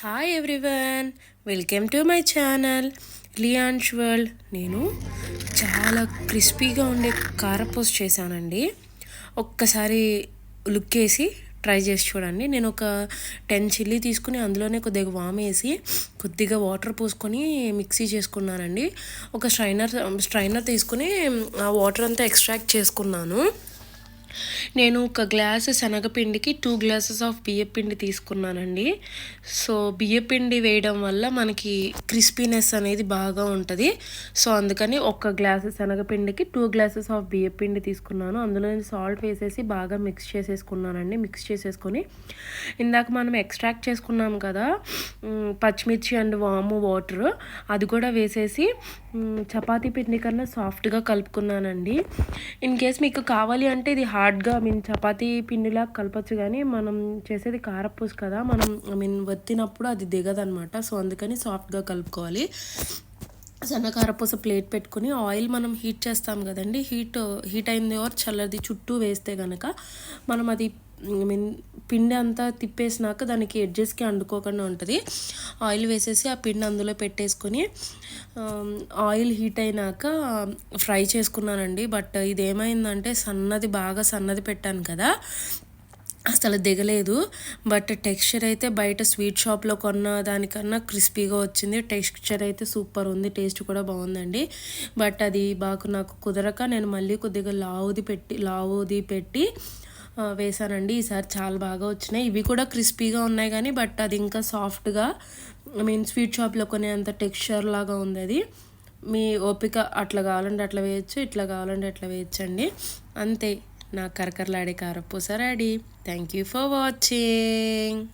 Hi everyone welcome to my channel lions world నేను చాలా క్రిస్పీగా ఉండే కారపూస చేశానండి. ఒక్కసారి లుక్ వేసి ట్రై చేసి చూడండి. నేను ఒక టెన్ చిల్లీ తీసుకుని అందులోనే కొద్దిగా వామ్ వేసి కొద్దిగా వాటర్ పోసుకొని మిక్సీ చేసుకున్నానండి. ఒక స్ట్రైనర్ స్ట్రైనర్ తీసుకుని ఆ వాటర్ అంతా ఎక్స్ట్రాక్ట్ చేసుకున్నాను. నేను ఒక గ్లాస్ శనగపిండికి టూ గ్లాసెస్ ఆఫ్ బియ్యపిండి తీసుకున్నానండి. సో బియ్యపిండి వేయడం వల్ల మనకి క్రిస్పీనెస్ అనేది బాగా ఉంటుంది. సో అందుకని ఒక గ్లాస్ శనగపిండికి టూ గ్లాసెస్ ఆఫ్ బియ్యపిండి తీసుకున్నాను. అందులో నేను సాల్ట్ వేసేసి బాగా మిక్స్ చేసేసుకున్నానండి. మిక్స్ చేసేసుకొని ఇందాక మనం ఎక్స్ట్రాక్ట్ చేసుకున్నాం కదా పచ్చిమిర్చి అండ్ వాము వాటర్ అది కూడా వేసేసి చపాతీ పిండి కన్నా సాఫ్ట్గా కలుపుకున్నానండి. ఇన్ కేస్ మీకు కావాలి అంటే ఇది హార్డ్గా ఐ మీన్ చపాతీ పిండిలా కలపచ్చు కానీ మనం చేసేది కారపూస కదా మనం ఐ మీన్ వత్తినప్పుడు అది దిగదనమాట సో అందుకని సాఫ్ట్గా కలుపుకోవాలి. సన్నకారపూస ప్లేట్ పెట్టుకుని ఆయిల్ మనం హీట్ చేస్తాం కదండి హీట్ హీట్ అయింది ఓర్ చల్లది చుట్టూ వేస్తే కనుక మనం అది మీన్ పిండి అంతా తిప్పేసినాక దానికి ఎడ్జెస్కి అండుకోకుండా ఉంటుంది. ఆయిల్ వేసేసి ఆ పిండి అందులో పెట్టేసుకొని um, ఆయిల్ హీట్ అయినాక um, ఫ్రై చేసుకున్నానండి. బట్ ఇది ఏమైందంటే సన్నది బాగా సన్నది పెట్టాను కదా. అసలు దిగలేదు. బట్ టెక్స్చర్ అయితే బయట స్వీట్ షాప్లో కొన్న దానికన్నా క్రిస్పీగా వచ్చింది. టెక్స్చర్ అయితే సూపర్ ఉంది. టేస్ట్ కూడా బాగుందండి. బట్ అది బాగా నాకు కుదరక నేను మళ్ళీ కొద్దిగా లావుది పెట్టి లావుది పెట్టి వేశానండి. వేసానండి ఈసారి చాలా బాగా వచ్చినాయి. ఇవి కూడా క్రిస్పీగా ఉన్నాయి కానీ బట్ అది ఇంకా సాఫ్ట్గా ఐ మీన్ స్వీట్ షాప్లో కొనేంత టెక్స్చర్ లాగా ఉంది అది. మీ ఓపిక అట్లా కావాలంటే అట్లా వేయచ్చు ఇట్లా కావాలంటే అట్లా వేయచ్చండి. అంతే. నా కరకరలాడే కారపూస ready. Thank you for watching